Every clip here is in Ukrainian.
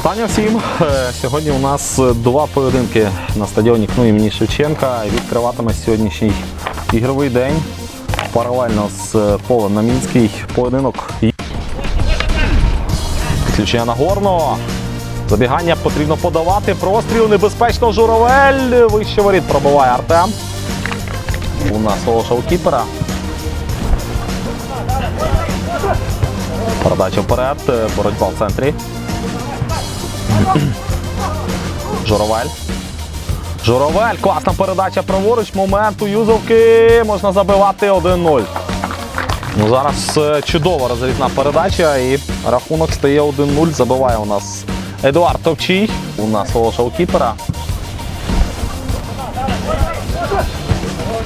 Вітання всім. Е, Сьогодні у нас два поєдинки на стадіоні КНУ імені Шевченка. Відкриватиме сьогоднішній ігровий день. Паралельно з е, полем на Мінський поєдинок. Підключення Нагорного. Забігання потрібно подавати. Простріл небезпечно журавель. Вище воріт пробиває Артем. У нас у кіпера. Передача вперед. е, Боротьба в центрі. Журавель. Журавель. Класна передача праворуч. Момент у Юзовки. Можна забивати 1-0. Ну, Зараз е, чудова розрізна передача і рахунок стає 1-0. Забиває у нас Едуард Товчий. У нас шоукіпера.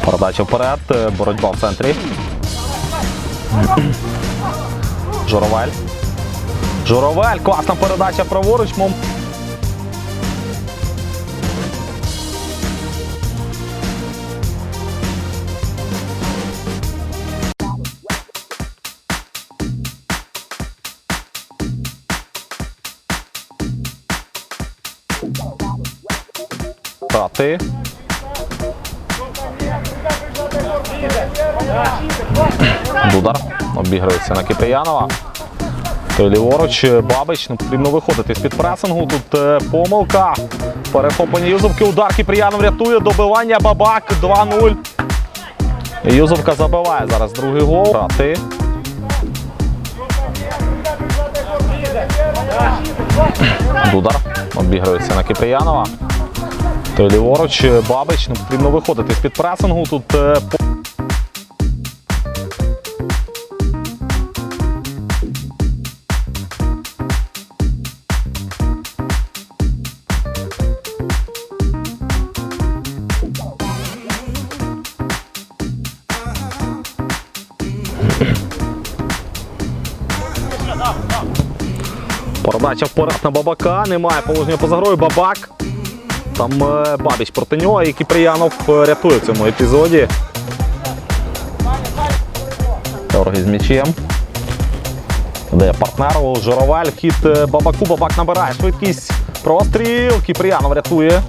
Передача вперед. е, Боротьба в центрі. Журавель. Журавель. Класна передача праворуч. Мом... Тати. Дудар. Обіграється на Киприянова. Ліворуч, Бабич, ну, потрібно виходити з-під пресингу. Тут е, помилка. Перехоплення Юзовки. Удар Кіпріянов рятує. Добивання Бабак 2-0. Юзовка забиває зараз другий гол. Тати. Дудар. Обіграється на Киприянова. Той ліворуч, Бабич. Ну, потрібно виходити з-під пресингу. Тут Передача вперед на Бабака. Немає положення поза грою. Бабак. Там е, Бабіч проти нього, і Кіприянов е, рятує в цьому епізоді. Торги з м'ячем. Де партнеру Журавель, хід е, Бабаку. Бабак набирає швидкість. Простріл. Кіприянов рятує.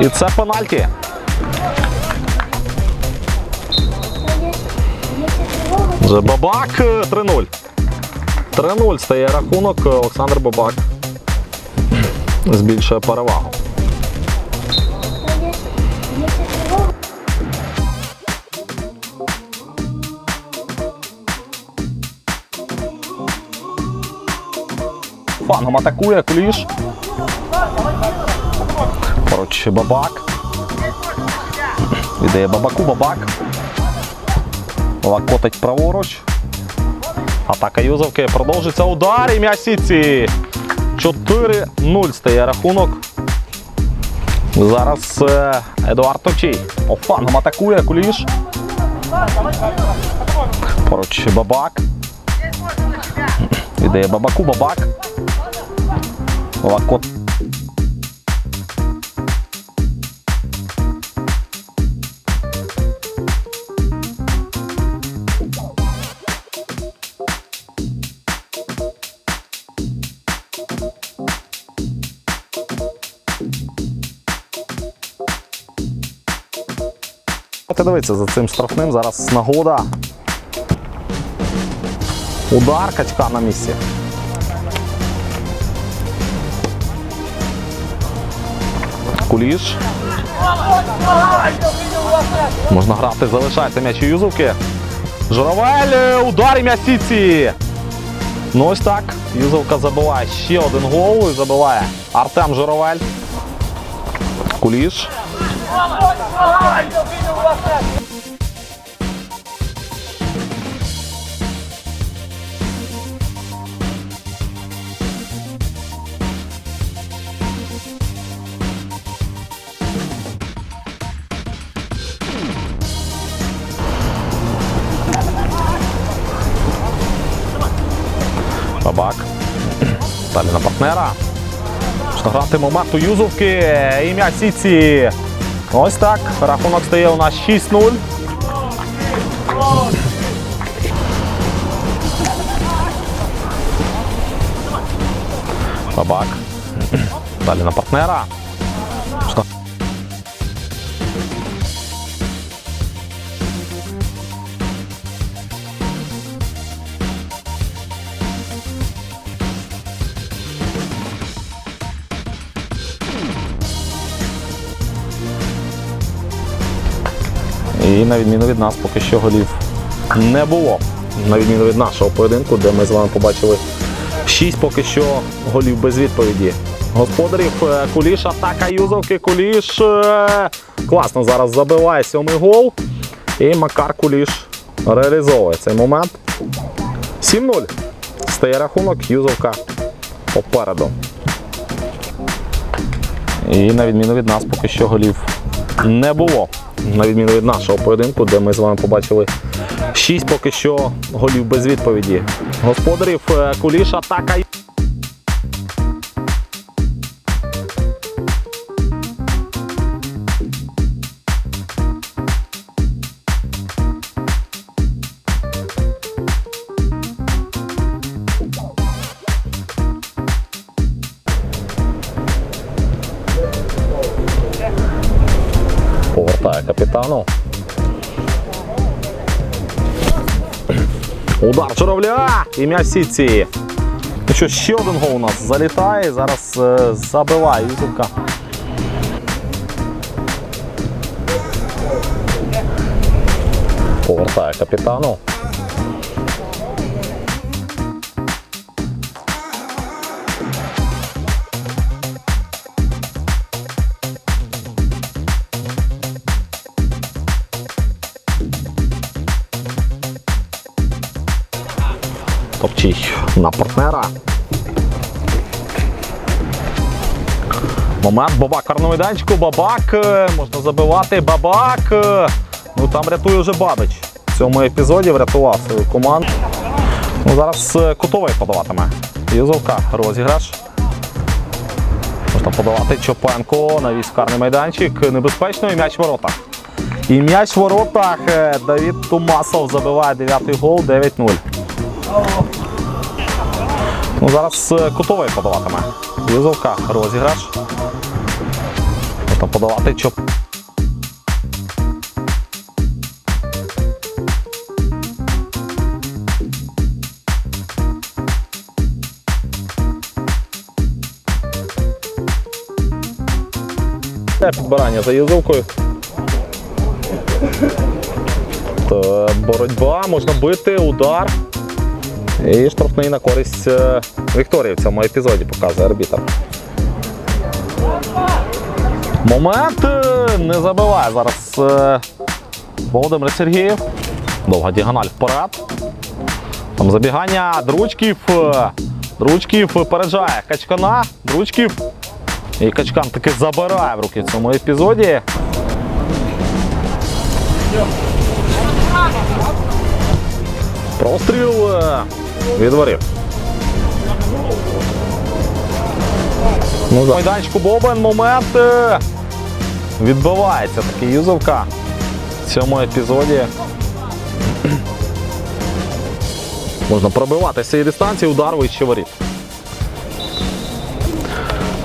І це пенальті. Бабак е, 3-0. 3-0 стає рахунок. е, Олександр Бабак збільшує перевагу. Фангом атакує Куліш. Поруч Бабак. Віддає Бабаку Бабак. Лакотить праворуч. Атака Юзовки продовжиться удар і м'ясіці. 4-0 стає рахунок. Зараз е, Едуард Товчий. Офаном атакує Куліш. Поруч Бабак. Ідея Бабаку Бабак. Лакот. Давайте дивитися за цим штрафним. Зараз нагода. Удар Катька на місці. Куліш. Можна грати, залишається м'яч у Юзовки. Журавель, удар і м'яч Сіці. Ну ось так. Юзовка забиває ще один гол і забиває Артем Журавель. Куліш. Бабак. Далі на партнера. Можна грати момент у Юзовки. Ім'я Сіці. Ось так. Рахунок стає у нас 6-0. Бабак. Далі на партнера. І на відміну від нас поки що голів не було. На відміну від нашого поєдинку, де ми з вами побачили 6 поки що голів без відповіді. Господарів е, Куліш, атака Юзовки, Куліш. е, Класно зараз забиває сьомий гол. І Макар Куліш реалізовує цей момент. 7-0. Стає рахунок, Юзовка попереду. І на відміну від нас поки що голів не було. На відміну від нашого поєдинку, де ми з вами побачили 6 поки що голів без відповіді. Господарів куліша Куліш, атака. Повертає капітану. Удар Журавля! І Сіці. Ну що, ще один гол у нас залітає. Зараз е, забиває Ютубка. Повертає капітану. Топчий на партнера. Момент Бабак карного майданчику. Бабак. е, Можна забивати. Бабак. е, Ну там рятує вже Бабич. В цьому епізоді врятував свою команду. Ну, зараз е, кутовий подаватиме. Юзовка розіграш. Можна подавати Чопенко на військарний майданчик. Небезпечно і м'яч в воротах. І м'яч в воротах. Давід Тумасов забиває 9-й гол 9-0. Ну, зараз е, кутовий подаватиме. Юзовка розіграш. Можна подавати Чоп. Підбирання за юзовкою. Боротьба, можна бити, удар. І штрафний на користь е, Вікторії в цьому епізоді показує арбітр. Момент е, не забиває зараз е, Володимир Сергіїв. Довга діагональ вперед. Там забігання Дручків. Дручків переджає Качкана. Дручків. І Качкан таки забирає в руки в цьому епізоді. Простріл е. Ну, за майданчику Бобен момент е, відбивається такий юзовка в цьому епізоді. Можна пробивати з цієї дистанції, удар вище воріт.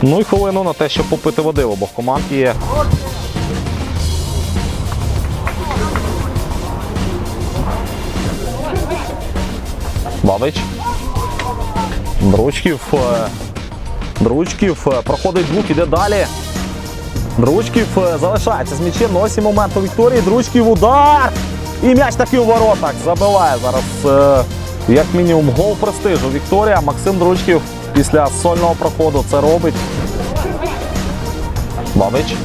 Ну і хвилину на те, щоб попити води в обох команд є. Бабич. Дручків. е, Дручків е, проходить двох, іде далі. Дручків е, залишається з м'ячем. Ну, ось і момент у Вікторії. Дручків удар. І м'яч таки у воротах. Забиває зараз е, як мінімум гол престижу. Вікторія. Максим Дручків після сольного проходу це робить. Бабич.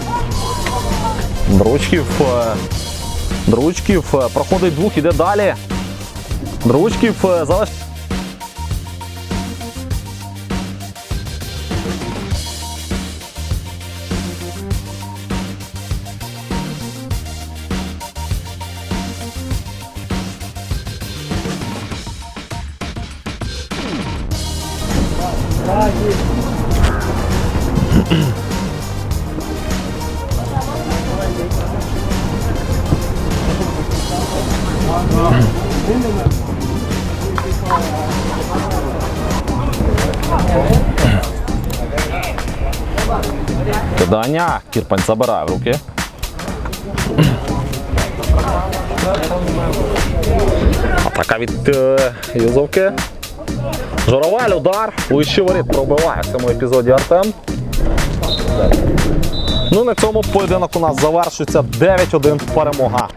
Дручків. е, Дручків е, проходить двох, іде далі. Дровочків е, залиш. Thank you. Кидання. Кірпань забирає в руки. Атака від е, юзовки. Журавель, удар. Вищий воріт пробиває в цьому епізоді Артем. Ну на цьому поєдинок у нас завершується 9-1 перемога.